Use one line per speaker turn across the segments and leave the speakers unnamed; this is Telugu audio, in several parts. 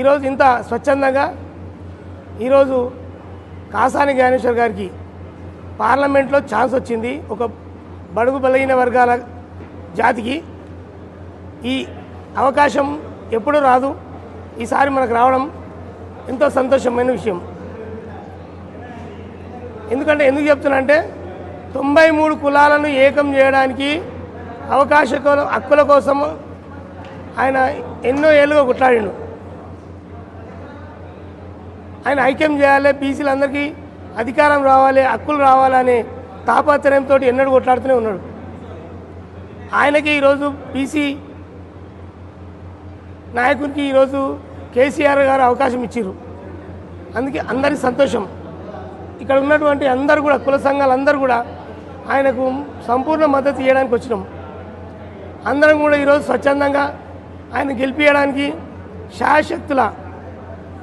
ఈరోజు ఇంత స్వచ్ఛందంగా ఈరోజు కాసాని జ్ఞానేశ్వర్ గారికి పార్లమెంట్లో ఛాన్స్ వచ్చింది. ఒక బడుగు బలహీన వర్గాల జాతికి ఈ అవకాశం ఎప్పుడూ రాదు. ఈసారి మనకు రావడం ఎంతో సంతోషమైన విషయం. ఎందుకంటే ఎందుకు చెప్తున్నా అంటే తొంభై మూడు కులాలను ఏకం చేయడానికి అవకాశ హక్కుల కోసం ఆయన ఎన్నో ఏళ్ళుగా కొట్లాడిండు. ఆయన ఐక్యం చేయాలి బీసీలందరికీ అధికారం రావాలి హక్కులు రావాలనే తాపత్రయంతో ఎన్నడూ కొట్లాడుతూనే ఉన్నాడు. ఆయనకి ఈరోజు బీసీ నాయకునికి ఈరోజు కేసీఆర్ గారు అవకాశం ఇచ్చారు అందుకే అందరి సంతోషం. ఇక్కడ ఉన్నటువంటి అందరు కూడా కుల సంఘాలు అందరూ కూడా ఆయనకు సంపూర్ణ మద్దతు ఇవ్వడానికి వచ్చినాం. అందరం కూడా ఈరోజు స్వచ్ఛందంగా ఆయన గెలిపించడానికి శాయశక్తుల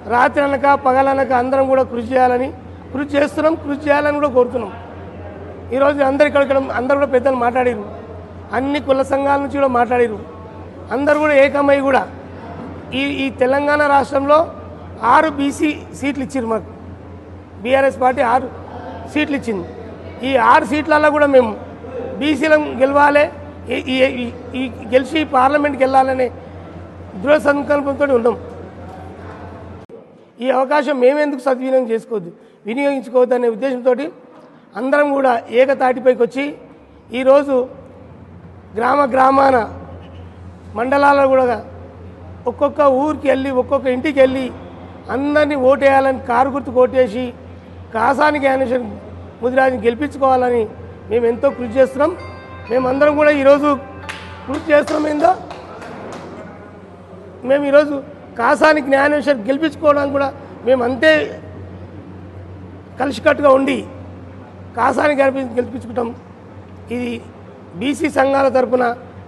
రాత్రి అనక పగలనక అందరం కూడా కృషి చేయాలని కృషి చేస్తున్నాం కృషి చేయాలని కూడా కోరుతున్నాం. ఈరోజు అందరు ఇక్కడ అందరు కూడా పెద్దలు మాట్లాడారు అన్ని కుల సంఘాల నుంచి కూడా మాట్లాడారు అందరు కూడా ఏకమై కూడా ఈ ఈ తెలంగాణ రాష్ట్రంలో ఆరు బీసీ సీట్లు ఇచ్చారు మాకు. బీఆర్ఎస్ పార్టీ ఆరు సీట్లు ఇచ్చింది. ఈ ఆరు సీట్లలో కూడా మేము బీసీలను గెలవాలి ఈ- ఈ గెలిచి పార్లమెంట్కి వెళ్ళాలనే దృఢ సంకల్పంతో ఉన్నాం. ఈ అవకాశం మేమెందుకు సద్వినియోగం చేసుకోవద్దు? వినియోగించుకోవద్దు అనే ఉద్దేశంతో అందరం కూడా ఏకతాటిపైకి వచ్చి ఈరోజు గ్రామ గ్రామాన మండలాల్లో కూడా ఒక్కొక్క ఊరికి వెళ్ళి ఒక్కొక్క ఇంటికి వెళ్ళి అందరినీ ఓటేయాలని కారు గుర్తు ఓటేసి కాసాని జ్ఞానేశ్వర్ ముదిరాజుని గెలిపించుకోవాలని మేము ఎంతో కృషి చేస్తున్నాం. మేమందరం కూడా ఈరోజు కృషి చేస్తున్నాం. ఏందో? మేము ఈరోజు కాసానికి జ్ఞానేశ్వర్ గెలిపించుకోవడానికి కూడా మేము అంతే కలిసికట్టుగా ఉండి కాసాని గెలిపి గెలిపించుకుంటాం. ఇది బీసీ సంఘాల తరపున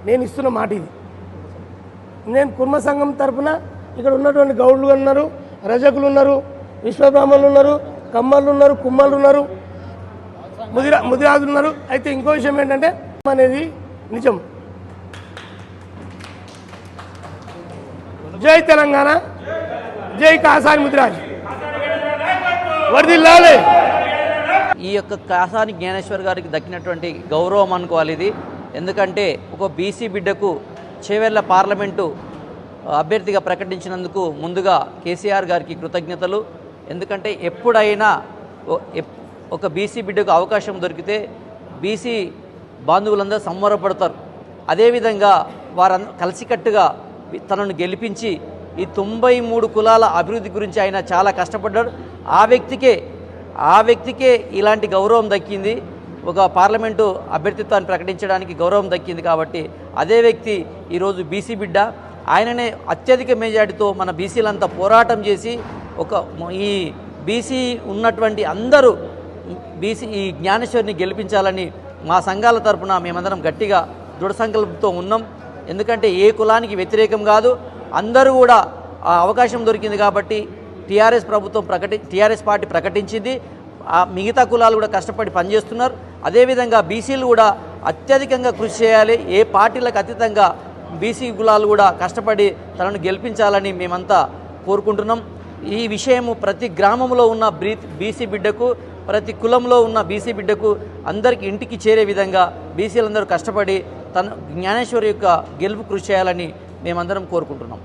నేను ఇస్తున్న మాట ఇది. నేను కుర్మ సంఘం తరపున ఇక్కడ ఉన్నటువంటి గౌడ్లు ఉన్నారు రజకులు ఉన్నారు విశ్వబ్రాహ్మణులు ఉన్నారు కమ్మలు ఉన్నారు కుమ్మలు ఉన్నారు ముదిరా ముదిరాజులు ఉన్నారు. అయితే ఇంకో విషయం ఏంటంటే అనేది నిజం. జై తెలంగాణ జై కాసాని ముదిరాజ్. వర్దిల్లాలే.
ఈ యొక్క కాసాని జ్ఞానేశ్వర్ గారికి దక్కినటువంటి గౌరవం అనుకోవాలి ఇది. ఎందుకంటే ఒక బీసీ బిడ్డకు చేవెళ్ళ పార్లమెంటు అభ్యర్థిగా ప్రకటించినందుకు ముందుగా కేసీఆర్ గారికి కృతజ్ఞతలు. ఎందుకంటే ఎప్పుడైనా ఒక బీసీ బిడ్డకు అవకాశం దొరికితే బీసీ బాంధవులందరూ సంబరపడతారు. అదేవిధంగా వారందరూ కలిసికట్టుగా తనను గెలిపించి ఈ తొంభై మూడు కులాల అభివృద్ధి గురించి ఆయన చాలా కష్టపడ్డాడు. ఆ వ్యక్తికే ఆ వ్యక్తికే ఇలాంటి గౌరవం దక్కింది. ఒక పార్లమెంటు అభ్యర్థిత్వాన్ని ప్రకటించడానికి గౌరవం దక్కింది కాబట్టి అదే వ్యక్తి ఈరోజు బీసీ బిడ్డ. ఆయననే అత్యధిక మెజార్టీతో మన బీసీలంతా పోరాటం చేసి ఒక ఈ బీసీ ఉన్నటువంటి అందరూ బీసీ ఈ జ్ఞానేశ్వరిని గెలిపించాలని మా సంఘాల తరపున మేమందరం గట్టిగా దృఢ సంకల్పంతో ఉన్నాం. ఎందుకంటే ఏ కులానికి వ్యతిరేకం కాదు అందరూ కూడా ఆ అవకాశం దొరికింది కాబట్టి టీఆర్ఎస్ ప్రభుత్వం ప్రకటి టీఆర్ఎస్ పార్టీ ప్రకటించింది. ఆ మిగతా కులాలు కూడా కష్టపడి పనిచేస్తున్నారు. అదేవిధంగా బీసీలు కూడా అత్యధికంగా కృషి చేయాలి. ఏ పార్టీలకు అతీతంగా బీసీ కులాలు కూడా కష్టపడి తనను గెలిపించాలని మేమంతా కోరుకుంటున్నాం. ఈ విషయము ప్రతి గ్రామంలో ఉన్న బ్రీ బీసీ బిడ్డకు ప్రతి కులంలో ఉన్న బీసీ బిడ్డకు అందరికీ ఇంటికి చేరే విధంగా బీసీలందరూ కష్టపడి తన జ్ఞానేశ్వరి యొక్క గెలుపు కృషి చేయాలని మేమందరం కోరుకుంటున్నాం.